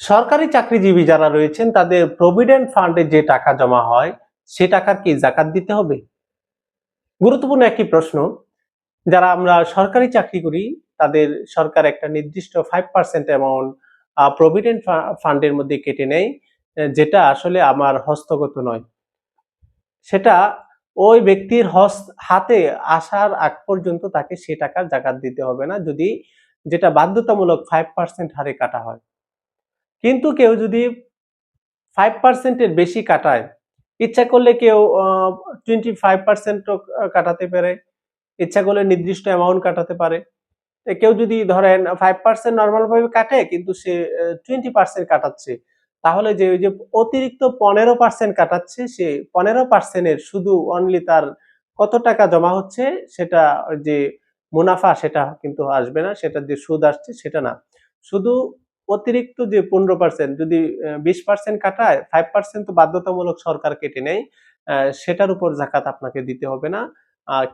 সরকারি চাকরিজীবী যারা রয়েছেন, তাদের প্রভিডেন্ট ফান্ডে যে টাকা জমা হয়, সে টাকার কি জাকাত দিতে হবে? গুরুত্বপূর্ণ একটি প্রশ্ন। যারা আমরা সরকারি চাকরি করি, তাদের সরকার একটা নির্দিষ্ট ফাইভ পার্সেন্ট অ্যামাউন্ট প্রভিডেন্ট ফান্ডের মধ্যে কেটে নেয় যেটা আসলে আমার হস্তগত নয়। সেটা ওই ব্যক্তির হস্ত হাতে আসার আগ পর্যন্ত তাকে সে টাকার জাকাত দিতে হবে না, যদি যেটা বাধ্যতামূলক ফাইভ পার্সেন্ট হারে কাটা হয়। কিন্তু কেউ যদি ফাইভ পার্সেন্টের বেশি কাটায়, ইচ্ছা করলে কেউ টোয়েন্টি ফাইভ পার্সেন্টও কাটাতে পারে, ইচ্ছা করলে নির্দিষ্ট অ্যামাউন্ট কাটাতে পারে। কেউ যদি ধরেন ফাইভ পার্সেন্ট নর্মালভাবে কাটে, কিন্তু সে টোয়েন্টি পার্সেন্ট কাটাচ্ছে, তাহলে যে ওই যে অতিরিক্ত পনেরো পার্সেন্ট কাটাচ্ছে, সে পনেরো পার্সেন্টের শুধু অনলি তার কত টাকা জমা হচ্ছে, সেটা যে মুনাফা সেটা কিন্তু আসবে না, সেটা যে সুদ আসছে সেটা না। শুধু অতিরিক্ত যে পনেরো পার্সেন্ট যদি বিশ পার্সেন্ট কাটায় ফাইভ পার্সেন্ট তো বাধ্যতামূলক সরকার কেটে নেয় সেটার উপর জাকাত আপনাকে দিতে হবে না।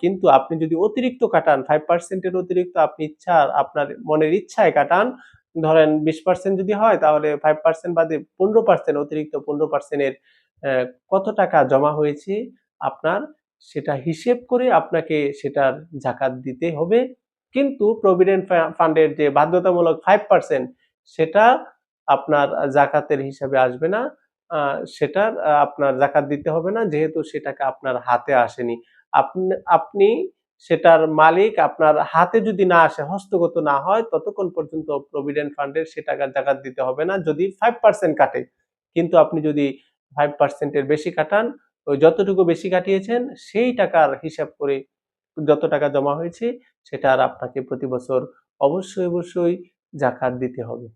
কিন্তু আপনি যদি অতিরিক্ত কাটান ফাইভ পার্সেন্টের অতিরিক্ত আপনি ইচ্ছা, আপনার মনের ইচ্ছায় কাটান, ধরেন বিশ পার্সেন্ট যদি হয়, তাহলে ফাইভ পার্সেন্ট বাদে পনেরো পার্সেন্ট অতিরিক্ত পনেরো পার্সেন্টের কত টাকা জমা হয়েছে আপনার, সেটা হিসেব করে আপনাকে সেটার জাকাত দিতে হবে। কিন্তু প্রভিডেন্ট ফান্ডের যে বাধ্যতামূলক ফাইভ পার্সেন্ট সেটা আপনার জাকাতের হিসাবে আসবে না। সেটার আপনার জাকাত দিতে হবে না, যেহেতু সেটাকে আপনার হাতে আসেনি। আপনি আপনি সেটার মালিক আপনার হাতে যদি না আসে, হস্তগত না হয়, ততক্ষণ পর্যন্ত প্রভিডেন্ট ফান্ডের সে টাকার জাকাত দিতে হবে না, যদি ফাইভ পার্সেন্ট কাটে। কিন্তু আপনি যদি ফাইভ পার্সেন্টের বেশি কাটান, ওই যতটুকু বেশি কাটিয়েছেন, সেই টাকার হিসাব করে যত টাকা জমা হয়েছে, সেটা আর আপনাকে প্রতি বছর অবশ্যই অবশ্যই জাকাত দিতে হবে।